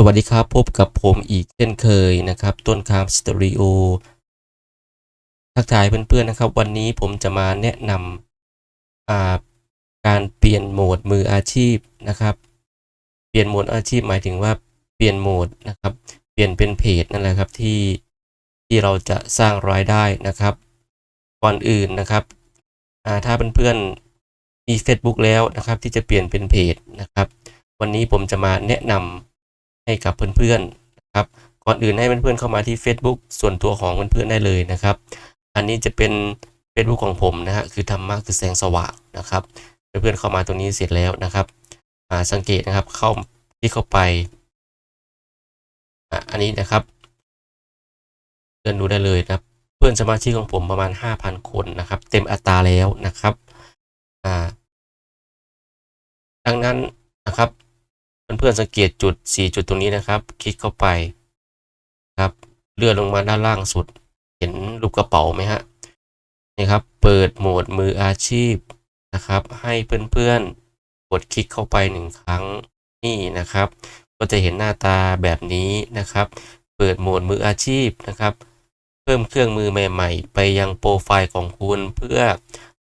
สวัสดีครับ พบกับผมอีกเช่นเคยนะครับ ต้นคามสตูดิโอทักทายเพื่อนๆนะครับ วันนี้ผมจะมาแนะนำาการเปลี่ยนโหมดมืออาชีพนะครับ เปลี่ยนโหมดอาชีพหมายถึงว่าเปลี่ยนโหมดนะครับ เปลี่ยนเป็นเพจนั่นแหละครับที่ที่เราจะสร้างรายได้นะครับ ก่อนอื่นนะครับอ่าถ้าเพื่อนๆมี Facebook แล้วนะครับ ที่จะเปลี่ยนเป็นเพจนะครับ วันนี้ผมจะมาแนะนำ ให้กับเพื่อนๆนะครับ ก่อนอื่นให้เพื่อนๆเข้ามาที่ Facebook ส่วนตัวของเพื่อนๆได้เลยนะครับ อันนี้จะเป็น Facebook ของผมนะฮะคือธรรมะคือแสงสว่างนะครับ เพื่อนๆเข้ามาตรงนี้เสร็จแล้วนะครับอาสังเกตนะครับเข้าที่เข้าไปอะอันนี้นะครับเดินดูได้เลยนะครับ เพื่อนสมาชิกของผมประมาณ 5,000 คนนะครับ เต็มอัตราแล้วนะครับอ่าดังนั้นนะครับ เพื่อนๆสังเกตจุด 4 จุดตรงนี้นะครับ คลิกเข้าไปครับ เลื่อนลงมาด้านล่างสุด เห็นรูปกระเป๋าไหมฮะนี่ครับ เปิดโหมดมืออาชีพนะครับ ให้เพื่อนๆกดคลิกเข้าไปหนึ่งครั้งนี่นะครับ ก็จะเห็นหน้าตาแบบนี้นะครับ เปิดโหมดมืออาชีพนะครับ เพิ่มเครื่องมือใหม่ๆ ไปยังโปรไฟล์ของคุณเพื่อ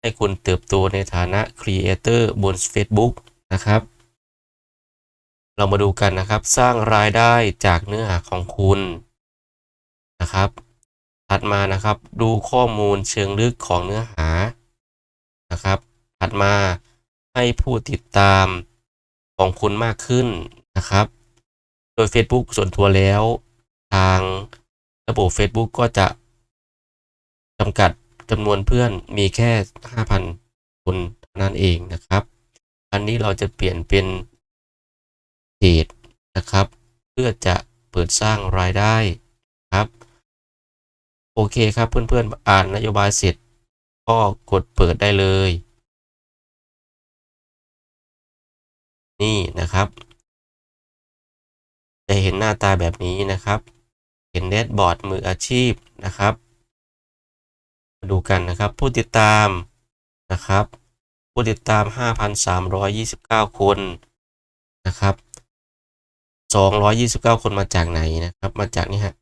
ให้คุณเติบโตในฐานะครีเอเตอร์บน Facebook นะครับ เรามาดูกันนะครับ สร้างรายได้จากเนื้อหาของคุณนะครับ ถัดมานะครับดูข้อมูลเชิงลึกของเนื้อหานะครับ ถัดมาให้ผู้ติดตามของคุณมากขึ้นนะครับ โดย Facebook ส่วนตัวแล้วทางระบบ Facebook ก็จะจำกัดจำนวนเพื่อนมีแค่ 5,000 คนเท่านั้นเองนะครับ อันนี้เราจะเปลี่ยนเป็น จนะครับ เพื่อจะเปิดสร้างรายได้ครับโอเคครับเพื่อนๆอ่านนโยบายเสร็จก็กดเปิดได้เลย นี่นะครับ จะเห็นหน้าตาแบบนี้นะครับ เห็นแดชบอร์ดมืออาชีพนะครับ มาดูกันนะครับ ผู้ติดตามนะครับ ผู้ติดตาม 5,329 คนนะครับ 229 คนมาจากไหนนะครับ มาจากนี่ฮะ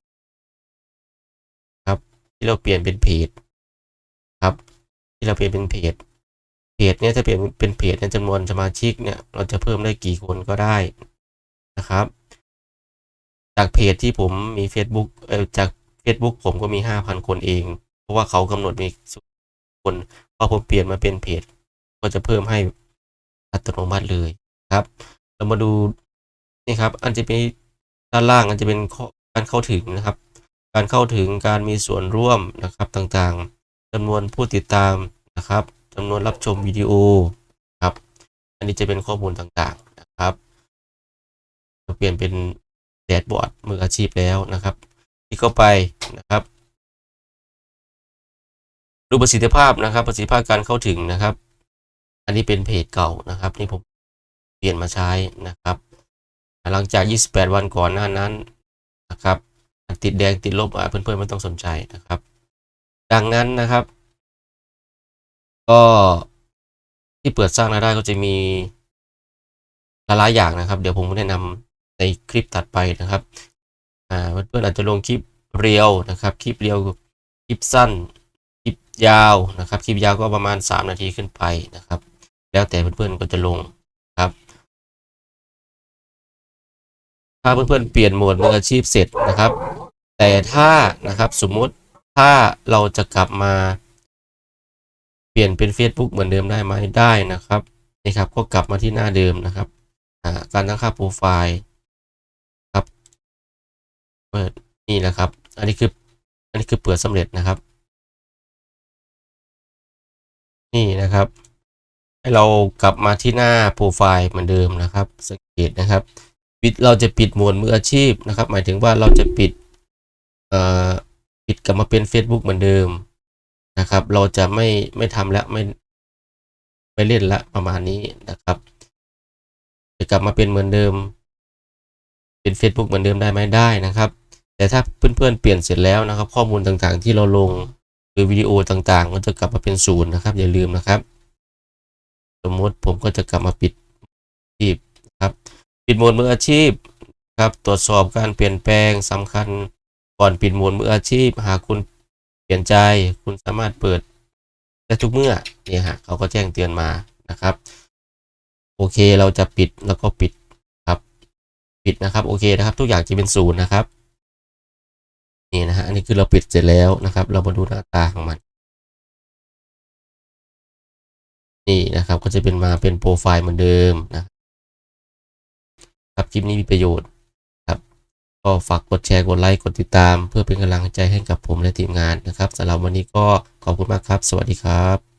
ครับ ที่เราเปลี่ยนเป็นเพจครับ ที่เราเปลี่ยนเป็นเพจเพจเนี่ยถ้าเปลี่ยนเป็นเพจในยจำนวนสมาชิกเนี่ยเราจะเพิ่มได้กี่คนก็ได้นะครับ จากเพจที่ผมมี Facebook เอ่อจาก Facebook ผมก็มี 5,000 คนเอง เพราะว่าเขากำหนดมีคนพอผมเปลี่ยนมาเป็นเพจ ก็จะเพิ่มให้อัตโนมัติเลยครับ เรามาดู นี่ครับ อันจะเป็นด้านล่างอันจะเป็นการเข้าถึงนะครับ การเข้าถึงการมีส่วนร่วมนะครับต่างๆจำนวนผู้ติดตามนะครับจำนวนรับชมวิดีโอครับ อันนี้จะเป็นข้อมูลต่างๆนะครับเราเปลี่ยนเป็นแดชบอร์ดมืออาชีพแล้วนะครับที่เข้าไปนะครับดูประสิทธิภาพนะครับประสิทธิภาพการเข้าถึงนะครับ อันนี้เป็นเพจเก่านะครับ นี่ผมเปลี่ยนมาใช้นะครับ หลังจาก 28 วันก่อนหน้านั้นนะครับ ติดแดงติดลบอะเพื่อนๆไม่ต้องสนใจนะครับ ดังนั้นนะครับ ก็ที่เปิดสร้างรายได้ก็จะมีหลายๆอย่างนะครับ เดี๋ยวผมแนะนำในคลิปถัดไปนะครับอ่าเพื่อนๆอาจจะลงคลิปเรียวนะครับ คลิปเรียวคลิปสั้น คลิปยาวนะครับ คลิปยาวก็ประมาณ 3 นาทีขึ้นไปนะครับ แล้วแต่เพื่อนๆก็จะลง ถ้าเพื่อนๆเปลี่ยนโหมดมืออาชีพเสร็จนะครับ แต่ถ้านะครับสมมุติถ้าเราจะกลับมาเปลี่ยนเป็น Facebook เหมือนเดิมได้ไหมได้นะครับนี่ครับก็กลับมาที่หน้าเดิมนะครับการตั้งค่าโปรไฟล์ครับเปิดนี่นะครับ อันนี้คืออันนี้คือเปิดสำเร็จนะครับ นี่นะครับ ให้เรากลับมาที่หน้าโปรไฟล์เหมือนเดิมนะครับสังเกตนะครับ ปิดเราจะปิดหมดมืออาชีพนะครับ หมายถึงว่าเราจะปิดเอ่อปิดกลับมาเป็น Facebook เหมือนเดิมนะครับ เราจะไม่ไม่ทำแล้วไม่ไม่เล่นละประมาณนี้นะครับ จะกลับมาเป็นเหมือนเดิม เป็น Facebook เหมือนเดิมได้ไหมได้นะครับ แต่ถ้าเพื่อนๆเปลี่ยนเสร็จแล้วนะครับ ข้อมูลต่างๆ ที่เราลงหรือวิดีโอต่างๆ ก็จะกลับมาเป็นศูนย์นะครับ อย่าลืมนะครับ สมมติผมก็จะกลับมาปิดอาชีพนะครับ ปิดโหมดมืออาชีพครับ ตรวจสอบการเปลี่ยนแปลงสำคัญก่อนปิดโหมดมืออาชีพ หากคุณเปลี่ยนใจคุณสามารถเปิดได้ทุกเมื่อเนี่ยฮะเขาก็แจ้งเตือนมานะครับ โอเคเราจะปิดแล้วก็ปิดครับ ปิดนะครับโอเคนะครับ ทุกอย่างจะเป็นศูนย์นะครับนี่นะฮะอันนี้คือเราปิดเสร็จแล้วนะครับ เรามาดูหน้าตาของมัน นี่นะครับก็จะเป็นมาเป็นโปรไฟล์เหมือนเดิมนะ คลิปนี้มีประโยชน์ครับก็ฝากกดแชร์กดไลค์กดติดตาม เพื่อเป็นกำลังใจให้กับผมและทีมงานนะครับสำหรับวันนี้ก็ขอบคุณมากครับ สวัสดีครับ